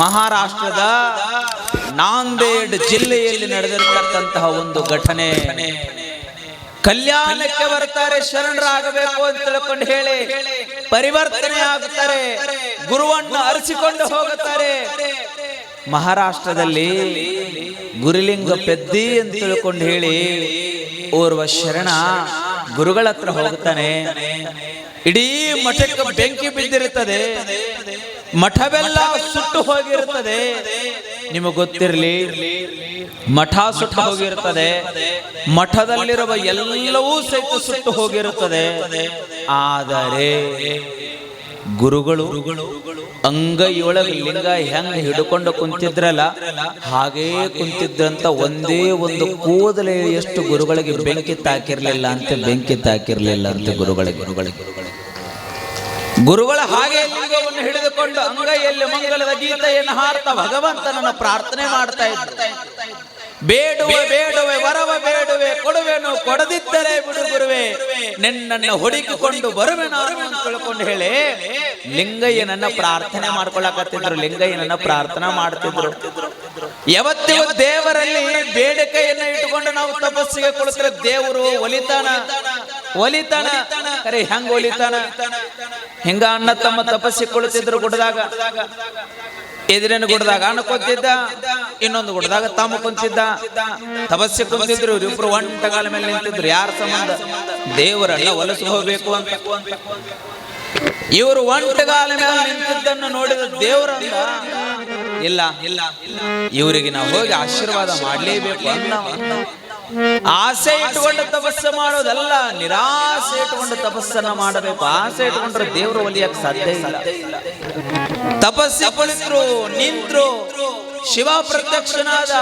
ಮಹಾರಾಷ್ಟ್ರದ ನಾಂದೇಡ್ ಜಿಲ್ಲೆಯಲ್ಲಿ ನಡೆದಿರತಕ್ಕಂತಹ ಒಂದು ಘಟನೆ. ಕಲ್ಯಾಣಕ್ಕೆ ಬರ್ತಾರೆ ಶರಣರಾಗಬೇಕು ಅಂತ ತಿಳ್ಕೊಂಡು ಹೇಳಿ, ಪರಿವರ್ತನೆ ಆಗುತ್ತಾರೆ, ಗುರುವನ್ನು ಅರಸಿಕೊಂಡು ಹೋಗುತ್ತಾರೆ. ಮಹಾರಾಷ್ಟ್ರದಲ್ಲಿ ಗುರುಲಿಂಗ ಪೆದ್ದಿ ಅಂತ ತಿಳ್ಕೊಂಡು ಹೇಳಿ, ಓರ್ವ ಶರಣ ಗುರುಗಳ ಹತ್ರ ಹೋಗುತ್ತಾನೆ ಇಡೀ ಮಠಕ್ಕೆ ಬೆಂಕಿ ಬಿದ್ದಿರುತ್ತದೆ. ಮಠವೆಲ್ಲ ಸುಟ್ಟು ಹೋಗಿರುತ್ತದೆ. ನಿಮಗೆ ಗೊತ್ತಿರಲಿ, ಮಠ ಸುಟ್ಟು ಹೋಗಿರುತ್ತದೆ. ಮಠದಲ್ಲಿರುವ ಎಲ್ಲವೂ ಸಹಿತ ಸುಟ್ಟು ಹೋಗಿರುತ್ತದೆ. ಆದರೆ ಗುರುಗಳು ಅಂಗೈಯೊಳಗೆ ಲಿಂಗ ಹೆಂಗ್ ಹಿಡ್ಕೊಂಡು ಕುಂತಿದ್ರಲ್ಲ, ಹಾಗೇ ಕುಂತಿದ್ರಂತ ಒಂದೇ ಒಂದು ಕೂದಲೇ ಎಷ್ಟು ಗುರುಗಳಿಗೆ ಬೆಂಕಿ ತಾಕಿರ್ಲಿಲ್ಲ ಅಂತ ಬೆಂಕಿ ತಾಕಿರ್ಲಿಲ್ಲ ಅಂತ ಗುರುಗಳಿಗೆ. ಗುರುಗಳಿಗೆ ಗುರುಗಳ ಹಾಗೆ ಲಿಂಗವನ್ನು ಹಿಡಿದುಕೊಂಡು ಅಂಗೈಯಲ್ಲಿ ಮಂಗಲದ ಗೀತೆಯನ್ನು ಹಾಡ್ತಾ ಭಗವಂತನನ್ನು ಪ್ರಾರ್ಥನೆ ಮಾಡ್ತಾ ಇದ್ದ ಬೇಡುವೆ ಬೇಡುವೆ, ವರವ ಬೇಡುವೆ, ಕೊಡುವೆನು ಕೊಡದಿದ್ದರೆ ಬಿಡುಗುರುವೆ ನಿನ್ನ ನಿನ್ನನ್ನು ಹುಡುಕಿಕೊಂಡು ಬರುವೆ ನಾನು ಅಂತ ಹೇಳಿ ಲಿಂಗಯ್ಯನನ್ನ ಪ್ರಾರ್ಥನೆ ಮಾಡ್ಕೊಳಕತ್ತಿದ್ರು ಲಿಂಗಯ್ಯನನ್ನ ಪ್ರಾರ್ಥನೆ ಮಾಡ್ತಿದ್ರು. ಯಾವತ್ತಿಗೂ ದೇವರಲ್ಲಿ ಬೇಡಿಕೆಯನ್ನ ಇಟ್ಟುಕೊಂಡು ನಾವು ತಪಸ್ಸಿಗೆ ಕುಳಿತರೆ ದೇವರು ಒಲಿತಾನ? ಒಲಿತಾನ? ಅರೆ ಹೆಂಗ ಒಲಿತಾನ? ಹಿಂಗ ಅನ್ನ ತಮ್ಮ ತಪಸ್ಸಿಗೆ ಕುಳಿತಿದ್ರು ಗುಡ್ದಾಗ ಎದುರೇನು ಗುಡ್ದಾಗ ಅನ್ನ ಕುಂತಿದ್ದ, ಇನ್ನೊಂದು ಗುಡ್ದಾಗ ತಮ್ಮ ಕುಂತಿದ್ದ, ತಪಸ್ಸೆ ಕುಂತಿದ್ರು ಒಂಟ ಒಂಟಗಾಲ ಮೇಲೆ ನಿಂತಿದ್ರು, ಯಾರ ಸಂಬಂಧ? ದೇವರನ್ನ ಒಲಸು ಹೋಗ್ಬೇಕು ಅಂತ. ಇವರು ಒಂಟಗಾಲ ಮೇಲೆ ನಿಂತಿದ್ದನ್ನು ನೋಡಿದ ದೇವರನ್ನ ಇಲ್ಲ ಇಲ್ಲ ಇವರಿಗೆ ನಾವು ಹೋಗಿ ಆಶೀರ್ವಾದ ಮಾಡಲೇಬೇಕು ಅನ್ನ ಆಸೆ ಇಟ್ಟುಕೊಂಡು ತಪಸ್ಸು ಮಾಡೋದಲ್ಲ, ನಿರಾಸೆ ಇಟ್ಟುಕೊಂಡು ತಪಸ್ಸನ್ನ ಮಾಡಬೇಕು. ಆಸೆ ಇಟ್ಟುಕೊಂಡ್ರೆ ದೇವರು ಒಲಿಯಕ್ಕೆ ಸಾಧ್ಯ ಇಲ್ಲ. ತಪಸ್ಸು ಕುಳಿತರು, ನಿಂತ್ರು, ಶಿವ ಪ್ರತ್ಯಕ್ಷನಾದ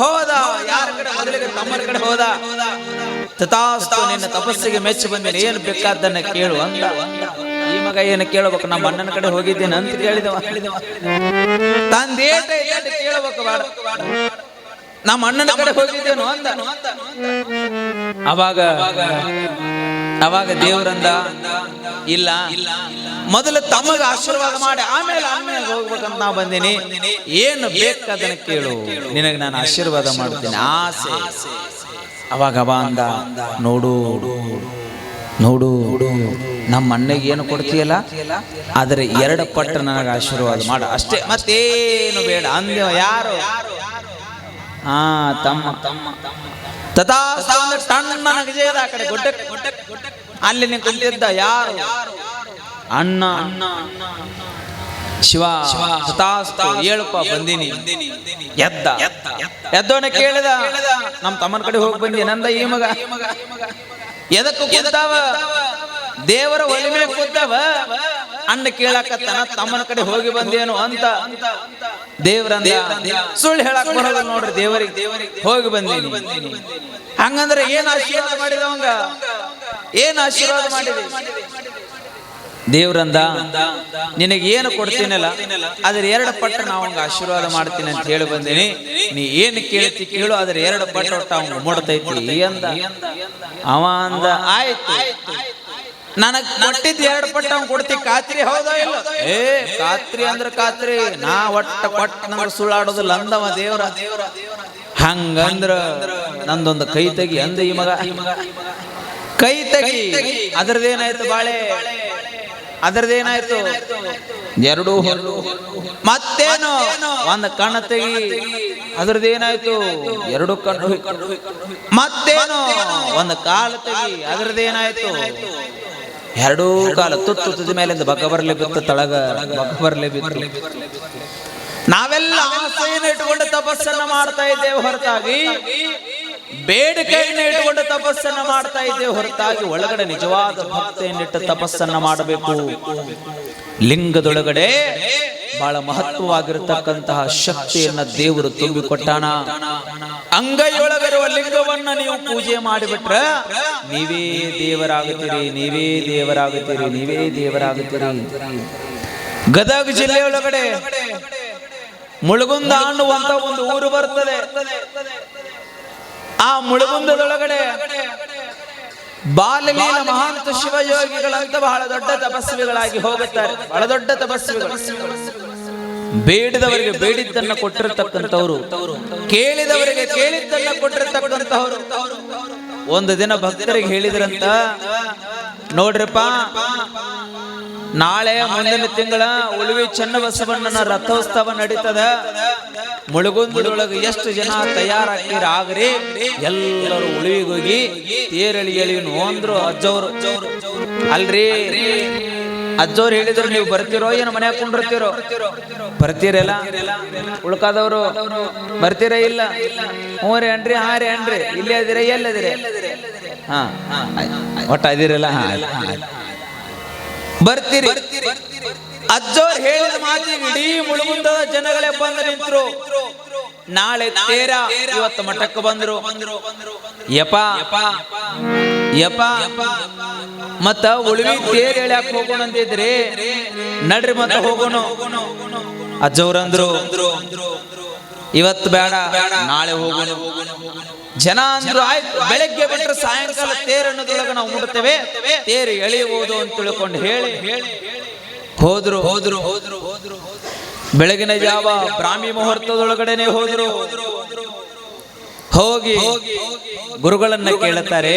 ಹೋದ, ಯಾರ ಕಡೆ ಮೊದಲಿಗೆ ತಮ್ಮನ ಕಡೆ ಹೋದ? ತಥಾಸ್ತು, ನಿನ್ನ ತಪಸ್ಸಿಗೆ ಮೆಚ್ಚಿ ಬಂದಿನಿ, ಏನು ಬೇಕಾದ್ದನ್ನ ಕೇಳು ಅಂದ. ಈ ಮಗ ಏನು ಕೇಳಬೇಕು? ನಮ್ಮ ಅಣ್ಣನ ಕಡೆ ಹೋಗಿದ್ದೇನೆ ಅಂತ ಕೇಳಿದವ. ಏಟ ಕೇಳಬೇಕು? ನಮ್ಮ ಅಣ್ಣನ ಕಡೆ ಹೋಗಿದ್ದೇನು ಅಂತ. ಅವಾಗ ಅವಾಗ ದೇವರಂದ ಇಲ್ಲ ಮೊದಲು ತಮಗೆ ಆಶೀರ್ವಾದ ಮಾಡಿ ಆಮೇಲೆ ಆಮೇಲೆ ಹೋಗ್ಬೇಕಂತ ನಾ ಬಂದೀನಿ. ಏನು ಬೇಕಾದನ್ನ ಕೇಳು. ನಿನಗೆ ನಾನು ಆಶೀರ್ವಾದ ಮಾಡ್ತೀನಿ. ಆಸೆ. ಅವಾಗ ಅವ ಅಂದ. ನೋಡು ನೋಡು ನಮ್ಮ ಅಣ್ಣಗೆ ಏನು ಕೊಡ್ತೀಯಲ್ಲ? ಆದರೆ ಎರಡು ಪಟ್ಟು ನನಗೆ ಆಶೀರ್ವಾದ ಮಾಡು. ಅಷ್ಟೇ ಮತ್ತೇನು ಬೇಡ. ಅಂದ್ಯ ಯಾರು? ಹಾ, ತಮ್ಮ. ತಮ್ಮ ತಥಾ ಟಣ್ಣ ನಗಜೇದ ಆ ಕಡೆ ಗುಡ್ಡ ಅಲ್ಲಿ ನೀವು ಕುಂತಿದ್ದ ಯಾರು? ಅಣ್ಣ. ಶಿವ. ತಥಾಸ್ತು ಏಳಪ್ಪ ಬಂದೀನಿ. ಎದ್ದ. ಎದ್ದವನ ಕೇಳಿದ ನಮ್ಮ ತಮ್ಮನ ಕಡೆ ಹೋಗಿ ಬಂದಿ, ನಂದ ಈ ಮಗ. ಎದಕ್ಕೂ ಕುಂತಾವ? ದೇವರ ಒಲಿಮೆ ಕೂತಾವ? ಅಣ್ಣ ಕೇಳಕತ್ತನ ತಮ್ಮನ ಕಡೆ ಹೋಗಿ ಬಂದೇನು ಅಂತ. ದೇವ್ರಂದ ಸುಳ್ಳು ಹೇಳಕ್ ಬರೋದು ನೋಡ್ರಿ ದೇವರಿಗೆ. ದೇವರಿಗೆ. ಹೋಗಿ ಬಂದೀನಿ. ಹಂಗಂದ್ರೆ ಏನ್ ಆಶೀರ್ವಾದ ಮಾಡಿದ ಅವಂಗ ಏನ್ ಆಶೀರ್ವಾದ ಮಾಡಿದೆ? ದೇವ್ರಂದ ನಿನಗೆ ಏನು ಕೊಡ್ತೀನಲ್ಲ? ಆದ್ರೆ ಎರಡು ಪಟ್ಟು ನಾವು ಅವಂಗ ಆಶೀರ್ವಾದ ಮಾಡ್ತೀನಿ ಅಂತ ಹೇಳಿ ಬಂದೀನಿ. ನೀ ಏನು ಕೇಳ್ತಿ ಕೇಳು ಆದ್ರೆ ಎರಡು ಪಟ್ಟು ಒಟ್ಟು ಮುಡ್ತೈತಿ ಅಂದ ಅವ ಅಂದ ಆಯ್ತು. ನನಗ್ ಕೊಟ್ಟಿದ್ ಎರಡು ಪಟ್ಟ ಅವ್ನ್ ಕೊಡ್ತಿ. ಖಾತ್ರಿ ಹೌದಾ ಇಲ್ಲ? ಏ ಖಾತ್ರಿ ಅಂದ್ರ ಖಾತ್ರಿ ನಾ ಒಟ್ಟ ಕೊಟ್ಟ ನಂದ್ರ ಸುಳ್ಳಾಡೋದಿಲ್ಲ ಅಂದವ ದೇವ್ರ. ಹಂಗಂದ್ರ ನಂದೊಂದು ಕೈ ತೆಗಿ ಅಂದ ಈ ಮಗ. ಕೈ ತೆಗಿ. ಅದ್ರದ್ದೇನಾಯ್ತು ಬಾಳೆ? ಅದ್ರದ್ದೇನಾಯ್ತು ಎರಡು ಹೊರಡು ಮತ್ತೇನು? ಒಂದ್ ಕಣ್ಣು ತೆಗಿ. ಅದ್ರದ್ದೇನಾಯ್ತು ಎರಡು ಕಣ್ಣು ಮತ್ತೇನು? ಒಂದು ಕಾಲು ತೆಗಿ. ಅದ್ರದ್ದೇನಾಯ್ತು ಎರಡೂ ಕಾಲ ತುತ್ತು ತುದಿ ಮೇಲಿಂದ ಬಗ್ಗ ಬರಲಿ ಬಿತ್ತು, ತಳಗ ಬಗ್ಗ ಬರಲಿ ಬಿತ್ತು. ನಾವೆಲ್ಲ ಆಸೆಯನ್ನು ಇಟ್ಟುಕೊಂಡು ತಪಸ್ಸನ್ನು ಮಾಡ್ತಾ ಇದ್ದೇವೆ ಹೊರತಾಗಿ. ಬೇಡಿಕೆಯನ್ನು ಇಟ್ಟುಕೊಂಡು ತಪಸ್ಸನ್ನ ಮಾಡ್ತಾ ಇದ್ದೇವೆ ಹೊರತಾಗಿ ಒಳಗಡೆ ನಿಜವಾದ ಭಕ್ತಿಯನ್ನಿಟ್ಟು ತಪಸ್ಸನ್ನ ಮಾಡಬೇಕು. ಲಿಂಗದೊಳಗಡೆ ಬಹಳ ಮಹತ್ವವಾಗಿರತಕ್ಕಂತಹ ಶಕ್ತಿಯನ್ನ ದೇವರು ತುಂಬಿಕೊಟ್ಟಾನ. ಅಂಗೈಯೊಳಗಿರುವ ಲಿಂಗವನ್ನ ನೀವು ಪೂಜೆ ಮಾಡಿಬಿಟ್ರ ನೀವೇ ದೇವರಾಗುತ್ತೀರಿ ನೀವೇ ದೇವರಾಗುತ್ತೀರಿ ನೀವೇ ದೇವರಾಗುತ್ತೀರಿ. ಗದಗ ಜಿಲ್ಲೆಯೊಳಗಡೆ ಮುಳುಗುಂದ ಅನ್ನುವಂತ ಒಂದು ಊರು ಬರ್ತದೆ. ಆ ಮುಳುಗುಂದದೊಳಗಡೆ ಬಾಲಲೀಲ ಮಹಾಂತ ಶಿವಯೋಗಿಗಳಂತ ಬಹಳ ದೊಡ್ಡ ತಪಸ್ವಿಗಳಾಗಿ ಹೋಗುತ್ತಾರೆ. ಬಹಳ ದೊಡ್ಡ ತಪಸ್ವಿಗಳು. ಬೇಡಿದವರಿಗೆ ಬೇಡಿದ್ದನ್ನ ಕೊಟ್ಟಿರತಕ್ಕಂಥವ್ರು. ಕೇಳಿದವರಿಗೆ ಕೇಳಿದ್ದನ್ನ ಕೊಟ್ಟಿರತಕ್ಕಂಥವ್ರು. ಒಂದು ದಿನ ಭಕ್ತರಿಗೆ ಹೇಳಿದ್ರಂತ, ನೋಡ್ರಿಪ್ಪ, ನಾಳೆ ಮುಂದಿನ ತಿಂಗಳ ಉಳುವಿ ಚನ್ನಬಸವಣ್ಣನ ರಥೋತ್ಸವ ನಡೀತದ. ಮುಳುಗುಂದದೊಳಗೆ ಎಷ್ಟು ಜನ ತಯಾರಾಗ್ತೀರ ಆಗ್ರಿ. ಎಲ್ಲರೂ ಉಳುವಿಗೋಗಿ ತೇರಳಿ ಎಳಿ ಅಂದ್ರು ಅಜ್ಜವ್ರು. ಅಲ್ರಿ? ಅಜ್ಜವ್ರು ಹೇಳಿದ್ರು, ನೀವು ಬರ್ತಿರೋ, ಏನು ಮನೆ ಕುಂಡಿರ್ತಿರೋ? ಬರ್ತೀರಲ್ಲ? ಉಳ್ಕಾದವರು, ಬರ್ತೀರ ಇಲ್ಲ? ಹ್ಞೂ ರೀ ಅನ್ರಿ ಹಾ ರೀ ಅನ್ರಿ, ಇಲ್ಲೇ ಅದಿರ ಎಲ್ಲದಿರಿ? ಹಾ, ಒಟ್ಟ ಅದಿರಲ್ಲ ಬರ್ತೀರಿ. ಅಜ್ಜೋರ್ ಹೇಳಿದ ಮಾತಿಗೆ ಇಡೀ ಮುಳುಗುಂದದ ಜನಗಳೇ ಬಂದು ನಿಂತರು. ನಾಳೆ ತೇರ, ಇವತ್ತು ಮಠಕ್ಕೆ ಬಂದ್ರು. ಯಪ ಯಪ ಮತ್ತ ಉಳಿವಿ ತೇರ್ ಹೇಳಕ್ ಹೋಗೋಣ ಅಂತಿದ್ರಿ. ನಡ್ರಿ ಮತ್ತ ಹೋಗೋಣ. ಅಜ್ಜವ್ರಂದ್ರು ಇವತ್ತು ಬೇಡ ನಾಳೆ ಹೋಗೋಣ. ಜನ ಅಂದ್ರು ಆಯ್ತು ಬೆಳಗ್ಗೆ ಬಿಟ್ಟರೆ ಸಾಯಂಕಾಲ ತೇರ್ ಅನ್ನೋದ್ರೊಳಗೆ ನಾವು ಮುಡುತ್ತೇವೆ ತೇರು ಎಳೆಯಬಹುದು ಅಂತ ತಿಳ್ಕೊಂಡು ಹೇಳಿ. ಹೋದ್ರು ಹೋದ್ರು ಹೋದ್ರು. ಬೆಳಗಿನ ಜಾವ ಬ್ರಾಹ್ಮಿ ಮುಹೂರ್ತದೊಳಗಡೆನೆ ಹೋದ್ರು. ಹೋಗಿ ಗುರುಗಳನ್ನ ಕೇಳುತ್ತಾರೆ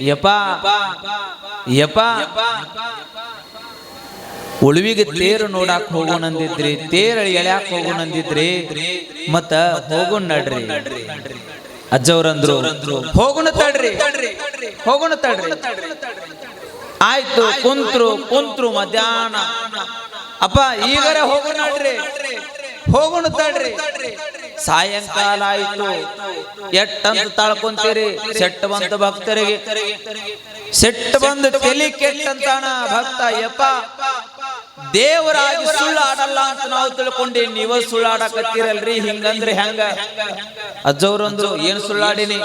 ಯಪ ಯಪ ಉಳುವಿಗೆ ತೇರು ನೋಡಾಕ್ ಹೋಗೋಣಂದಿದ್ರಿ ತೇರ ಎಳ್ಯಾಕ್ ಹೋಗೋಣಂದಿದ್ರಿ ಮತ್ತ ಹೋಗೋಣ ನಡ್ರಿ. ಅಜ್ಜವ್ರಂದ್ರು ಹೋಗೋಣ ತಡ್ರಿ ಹೋಗೋಣ ತಡ್ರಿ. ಆಯ್ತು, ಕುಂತ್ರು ಕುಂತ್ರು ಮಧ್ಯಾಹ್ನ. ಅಪ್ಪ, ಈಗರ ಹೋಗೋಣ ನಡ್ರಿ. ಹೋಗೋಣ ತಡ್ರಿ ಸಾಯಂಕಾಲ ಆಯ್ತು. ಎಟ್ಟಂತ ತಾಳ್ಕೊಂತೀರಿ? ಸೆಟ್ ಬಂತ ಭಕ್ತರಿಗೆ. ಸೆಟ್ ಬಂದು ತಲೆ ಕೆಟ್ಟಂತಾನ ಭಕ್ತ, ಯಪ್ಪ. ದೇವರಾಗಿ ಆಡಲ್ಲ ಅಂತ ನಾವು ತಿಳ್ಕೊಂಡಿ, ನೀವ ಸುಳ್ಳಾಡಕತ್ತೀರಲ್ರಿ? ಹಿಂಗಂದ್ರೆ ಹೆಂಗ? ಅಜ್ಜವ್ರಂದ್ರು, ಏನ್ ಸುಳ್ಳಾಡಿನಿ?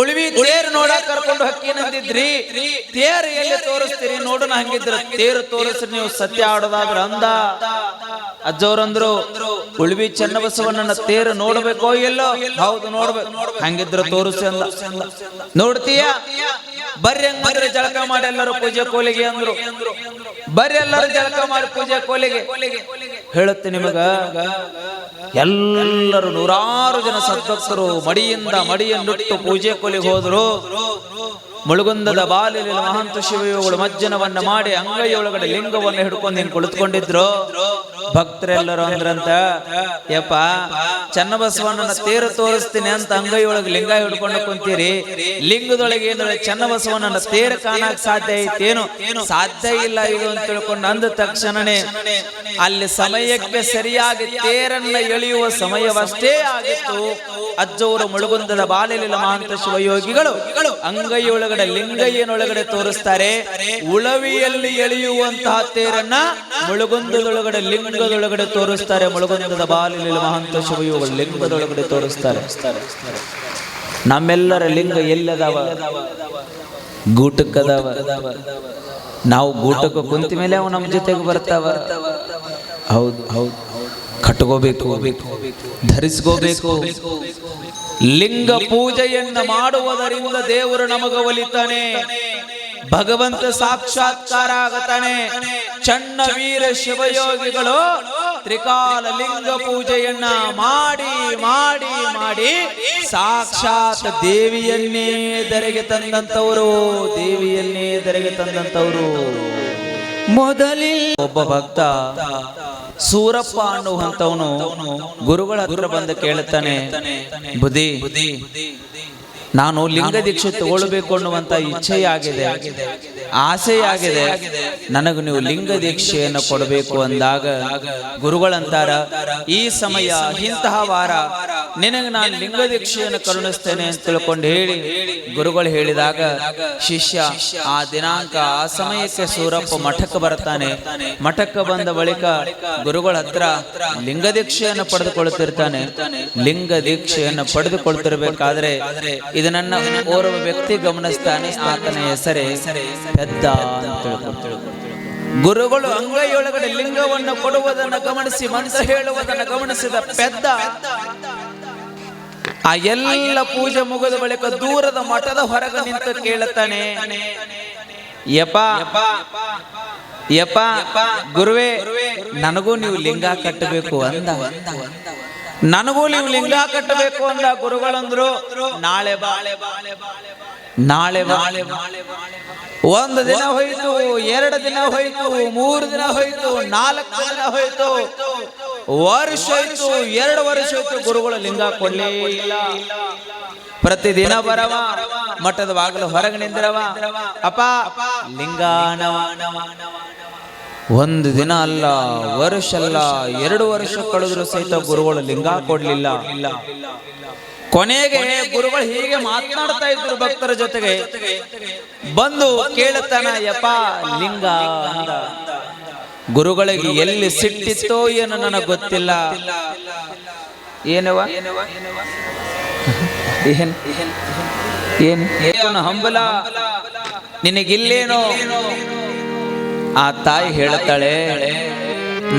ಉಳಿವಿ ತೇರು ನೋಡ ಕರ್ಕೊಂಡು ಹಕ್ಕಿನಂದಿದ್ರಿ. ತೇರು ಎಲ್ಲಿ ತೋರಿಸ್ತೀರಿ? ನೋಡೋಣ ಹಂಗಿದ್ರ ತೇರು ತೋರಿಸ್ರಿ, ನೀವು ಸತ್ಯ ಆಡೋದಾದ್ರ ಅಂದ. ಅಜ್ಜವ್ರಂದ್ರು, ಉಳಿವಿ ಚನ್ನಬಸವಣ್ಣನ ತೇರು ನೋಡ್ಬೇಕೋ ಎಲ್ಲೋ ಹೌದು, ನೋಡ್ಬೇಕು. ಹಂಗಿದ್ರ ತೋರಿಸಿ ಅಂದ. ನೋಡ್ತೀಯ? ಬರ್ರಿ ಹಂಗಂದ್ರೆ ಜಳಕ ಮಾಡಿ ಎಲ್ಲರೂ ಪೂಜೆ ಕೋಲಿಗೆ ಅಂದ್ರು. ಬರ್ರಿ ಎಲ್ಲರೂ ಜಳಕ ಮಾಡಿ ಪೂಜೆ ಕೋಲಿಗೆ. ಹೇಳುತ್ತೆ ನಿಮಗ? ಎಲ್ಲರೂ ನೂರಾರು ಜನ ಸದ್ಭಕ್ತರು ಮಡಿಯಿಂದ ಮಡಿಯನ್ನುಟ್ಟು ಪೂಜೆ ಕೋಲಿಗೆ ಹೋದ್ರು. ಮುಳುಗುಂದದ ಬಾಲಿಲಿ ಮಹಂತ ಶಿವಯೋಗಳು ಮಜ್ಜನವನ್ನ ಮಾಡಿ ಅಂಗೈಯೊಳಗಡೆ ಲಿಂಗವನ್ನು ಹಿಡ್ಕೊಂಡು ನೀನು ಕುಳಿತುಕೊಂಡಿದ್ರು? ಭಕ್ತರೆಲ್ಲರೂ ಅಂದ್ರಂತ, ಯಪ್ಪ, ಚನ್ನಬಸವಣ್ಣನ ತೇರು ತೋರಿಸ್ತೀನಿ ಅಂತ ಅಂಗೈಯೊಳಗೆ ಲಿಂಗ ಹಿಡ್ಕೊಂಡು ಕುಂತೀರಿ. ಲಿಂಗದೊಳಗೆ ಏನಾದ್ರೆ ಚನ್ನಬಸವಣ್ಣನ ತೇರು ಕಾಣಕ್ ಸಾಧ್ಯ ಐತೇನು? ಸಾಧ್ಯ ಇಲ್ಲ ಇದು ಅಂತ ತಿಳ್ಕೊಂಡು ಅಂದ ತಕ್ಷಣನೇ ಅಲ್ಲಿ ಸಮಯಕ್ಕೆ ಸರಿಯಾಗಿ ತೇರನ್ನ ಎಳೆಯುವ ಸಮಯವಷ್ಟೇ ಆಗಿತ್ತು. ಅಜ್ಜವರು ಮುಳುಗುಂದದ ಬಾಲಿಲಿಲ್ಲ ಮಹಾಂತ ಶಿವಯೋಗಿಗಳು ಅಂಗೈಯೊಳಗಡೆ ಲಿಂಗಯ್ಯನೊಳಗಡೆ ತೋರಿಸ್ತಾರೆ? ಉಳವಿಯಲ್ಲಿ ಎಳೆಯುವಂತಹ ತೇರನ್ನ ಮುಳುಗುಂದದೊಳಗಡೆ, ಲಿಂಗದೊಳಗಡೆ ತೋರಿಸ್ತಾರೆ. ಮುಳುಗುಂದದ ಬಾಲಿಲಿಲ್ಲ ಮಹಂತ ಶಿವಯು ಲಿಂಗದೊಳಗಡೆ ತೋರಿಸ್ತಾರೆ. ನಮ್ಮೆಲ್ಲರ ಲಿಂಗ ಎಲ್ಲದವ? ಗೂಟಕ್ಕದವ ನಾವು ಗೂಟಕ್ಕೆ ಕುಂತ ಮೇಲೆ ಅವು ನಮ್ಮ ಜೊತೆಗೆ ಬರ್ತಾವ. ಹೌದು ಹೌದು. ಕಟ್ಕೋಬೇಕು ಧರಿಸ್ಕೋಬೇಕು. ಲಿಂಗ ಪೂಜೆಯನ್ನ ಮಾಡುವುದರಿಂದ ದೇವರು ನಮಗ ಒಲಿತಾನೆ. ಭಗವಂತ ಸಾಕ್ಷಾತ್ಕಾರ ಆಗತಾನೆ. ಚಣ್ಣ ವೀರ ಶಿವಯೋಗಿಗಳು ತ್ರಿಕಾಲ ಲಿಂಗ ಪೂಜೆಯನ್ನ ಮಾಡಿ ಮಾಡಿ ಮಾಡಿ ಸಾಕ್ಷಾತ್ ದೇವಿಯನ್ನೇ ಧರೆಗೆ ತಂದಂತವರು ದೇವಿಯನ್ನೇ ಧರೆಗೆ ತಂದಂತವರು ಮೊದಲೇ ಒಬ್ಬ ಭಕ್ತ ಸೂರಪ್ಪ ಅನ್ನುವಂಥವನು ಗುರುಗಳ ಹತ್ರ ಬಂದು ಕೇಳುತ್ತಾನೆ ಬುದ್ಧಿ ನಾನು ಲಿಂಗ ದೀಕ್ಷೆ ತಗೊಳ್ಬೇಕು ಅನ್ನುವಂತ ಇಚ್ಛೆಯಾಗಿದೆ. ಆಸೆಯಾಗಿದೆ. ನನಗೆ ನೀವು ಲಿಂಗ ದೀಕ್ಷೆಯನ್ನು ಕೊಡಬೇಕು ಅಂದಾಗ ಗುರುಗಳಂತಾರ ಈ ಸಮಯ ಇಂತಹ ವಾರ ನಿನಗೆ ನಾನು ಲಿಂಗ ದೀಕ್ಷೆಯನ್ನು ಕರುಣಿಸ್ತೇನೆ ಅಂತ ತಿಳ್ಕೊಂಡು ಹೇಳಿ ಗುರುಗಳು ಹೇಳಿದಾಗ ಶಿಷ್ಯ ಆ ದಿನಾಂಕ ಆ ಸಮಯಕ್ಕೆ ಸೂರಪ್ಪ ಮಠಕ್ಕೆ ಬರ್ತಾನೆ ಮಠಕ್ಕೆ ಬಂದ ಬಳಿಕ ಗುರುಗಳ ಹತ್ರ ಲಿಂಗ ದೀಕ್ಷೆಯನ್ನು ಪಡೆದುಕೊಳ್ತಿರ್ತಾನೆ. ಲಿಂಗ ದೀಕ್ಷೆಯನ್ನು ಪಡೆದುಕೊಳ್ತಿರ್ಬೇಕಾದ್ರೆ ಇದು ನನ್ನ ಓರ್ವ ವ್ಯಕ್ತಿ ಗಮನಿಸ್ತಾನೆ, ಆತನ ಹೆಸರೇ ಪೆದ್ದ ಗುರುಗಳು ಅಂಗೈಯೊಳಗಡೆ ಲಿಂಗವನ್ನು ಕೊಡುವುದನ್ನು ಗಮನಿಸಿ, ಮನಸ್ಸು ಹೇಳುವುದನ್ನು ಗಮನಿಸಿದ ಪೆದ್ದ, ಆ ಎಲ್ಲ ಪೂಜೆ ಮುಗಿದ ಬಳಿಕ ದೂರದ ಮಠದ ಹೊರಗೆ ನಿಂತು ಕೇಳುತ್ತಾನೆ ಯಪ್ಪ, ಗುರುವೇ, ನನಗೂ ನೀವು ಲಿಂಗ ಕಟ್ಟಬೇಕು ಅಂದ. ನನಗೂ ನೀವು ಲಿಂಗ ಕಟ್ಟಬೇಕು ಅಂದ ಗುರುಗಳಂದ್ರು ನಾಳೆ ಬಾಳೆ ಬಾಳೆ ಬಾಳೆ ನಾಳೆ ಬಾಳೆ ಒಂದು ದಿನ ಹೋಯ್ತು ಎರಡು ದಿನ ಹೋಯ್ತು ಮೂರು ದಿನ ಹೋಯ್ತು ನಾಲ್ಕು ದಿನ ಹೋಯ್ತು. ವರ್ಷ ಹೋಯ್ತು ಎರಡು ವರ್ಷ ಹೋಯ್ತು ಗುರುಗಳು ಲಿಂಗ ಕೊಡ್ಲೇ ಇಲ್ಲ ಪ್ರತಿದಿನ ಬರವ ಮಠದ ಬಾಗಿಲು ಹೊರಗೆ ನಿಂದಿರವ. ಅಪ್ಪ ಲಿಂಗಾನವ. ಒಂದು ದಿನ ಅಲ್ಲ ವರ್ಷ ಅಲ್ಲ ಎರಡು ವರ್ಷ ಕಳೆದ್ರು ಸಹಿತ ಗುರುಗಳು ಲಿಂಗ ಕೊಡ್ಲಿಲ್ಲ ಕೊನೆಗೆ ಗುರುಗಳು ಹೀಗೆ ಮಾತನಾಡ್ತಾ ಇದ್ರು ಭಕ್ತರ ಜೊತೆಗೆ ಬಂದು ಕೇಳುತ್ತಾನ ಯಪ್ಪ ಲಿಂಗ ಗುರುಗಳಿಗೆ ಎಲ್ಲಿ ಸಿಟ್ಟಿತ್ತೋ ಏನು ನನಗೆ ಗೊತ್ತಿಲ್ಲ ಏನವ ಏನ್ ಏನ್ ಏನು ಹಂಬಲ ನಿನಗಿಲ್ಲೇನೋ ಆ ತಾಯಿ ಹೇಳ್ತಾಳೆ,